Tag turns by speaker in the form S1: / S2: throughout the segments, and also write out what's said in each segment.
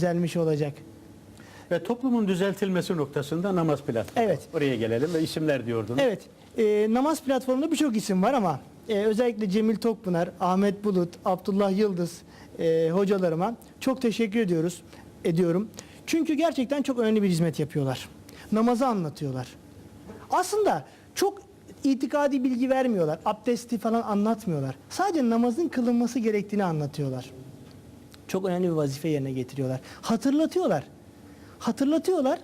S1: düzelmiş olacak.
S2: Ve toplumun düzeltilmesi noktasında namaz platformu.
S1: Evet.
S2: Buraya gelelim ve isimler diyordunuz.
S1: Evet, e, namaz platformunda birçok isim var ama e, özellikle Cemil Tokpınar, Ahmet Bulut, Abdullah Yıldız e, hocalarıma çok teşekkür ediyoruz, ediyorum. Çünkü gerçekten çok önemli bir hizmet yapıyorlar. Namazı anlatıyorlar. Aslında çok itikadi bilgi vermiyorlar, abdesti falan anlatmıyorlar. Sadece namazın kılınması gerektiğini anlatıyorlar. Çok önemli bir vazife yerine getiriyorlar. Hatırlatıyorlar. Hatırlatıyorlar.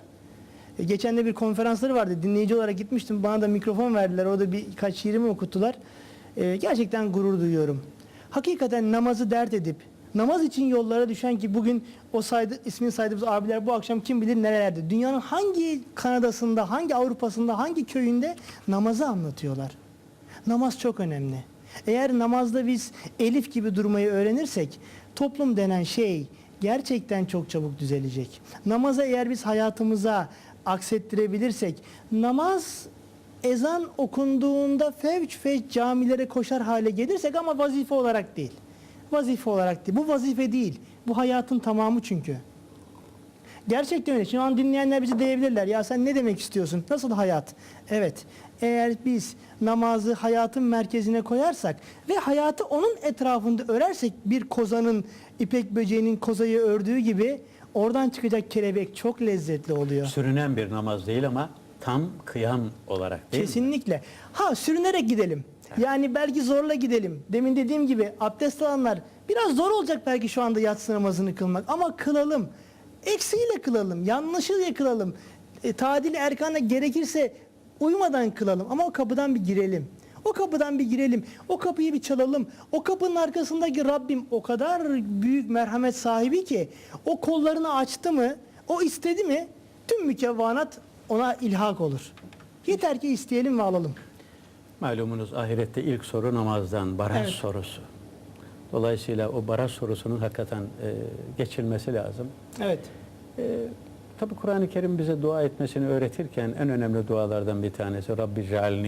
S1: E, Geçen de bir konferansları vardı. Dinleyici olarak gitmiştim. Bana da mikrofon verdiler. Orada birkaç şiirimi okuttular. E, gerçekten gurur duyuyorum. Hakikaten namazı dert edip, namaz için yollara düşen ki bugün o saydı, ismini saydığımız abiler bu akşam kim bilir nerelerde. Dünyanın hangi Kanada'sında, hangi Avrupa'sında, hangi köyünde namazı anlatıyorlar. Namaz çok önemli. Eğer namazda biz Elif gibi durmayı öğrenirsek toplum denen şey gerçekten çok çabuk düzelecek. Namaza eğer biz hayatımıza aksettirebilirsek namaz ezan okunduğunda fevç fevç camilere koşar hale gelirsek ama vazife olarak değil. Vazife olarak değil. Bu vazife değil. Bu hayatın tamamı çünkü. Gerçekten öyle. Şu an dinleyenler bizi diyebilirler. Ya sen ne demek istiyorsun? Nasıl hayat? Evet. Eğer biz namazı hayatın merkezine koyarsak ve hayatı onun etrafında örersek bir kozanın, ipek böceğinin kozayı ördüğü gibi oradan çıkacak kelebek çok lezzetli oluyor.
S2: Sürünen bir namaz değil ama tam kıyam olarak değil mi?
S1: Kesinlikle. Ha sürünerek gidelim. Yani belki zorla gidelim. Demin dediğim gibi abdest alanlar biraz zor olacak belki şu anda yatsı namazını kılmak ama kılalım. Eksiğiyle kılalım, yanlışıyla kılalım. E, tadil erkanla gerekirse uymadan kılalım ama o kapıdan bir girelim. O kapıdan bir girelim. O kapıyı bir çalalım. O kapının arkasındaki Rabbim o kadar büyük merhamet sahibi ki o kollarını açtı mı, o istedi mi tüm mükevvanat ona ilhak olur. Yeter ki isteyelim ve alalım.
S2: Malumunuz ahirette ilk soru namazdan, baraj
S1: Evet.
S2: sorusu. Dolayısıyla o baraj sorusunun hakikaten e, geçilmesi lazım.
S1: Evet.
S2: E, tabi Kur'an-ı Kerim bize dua etmesini öğretirken en önemli dualardan bir tanesi Rabbi cealni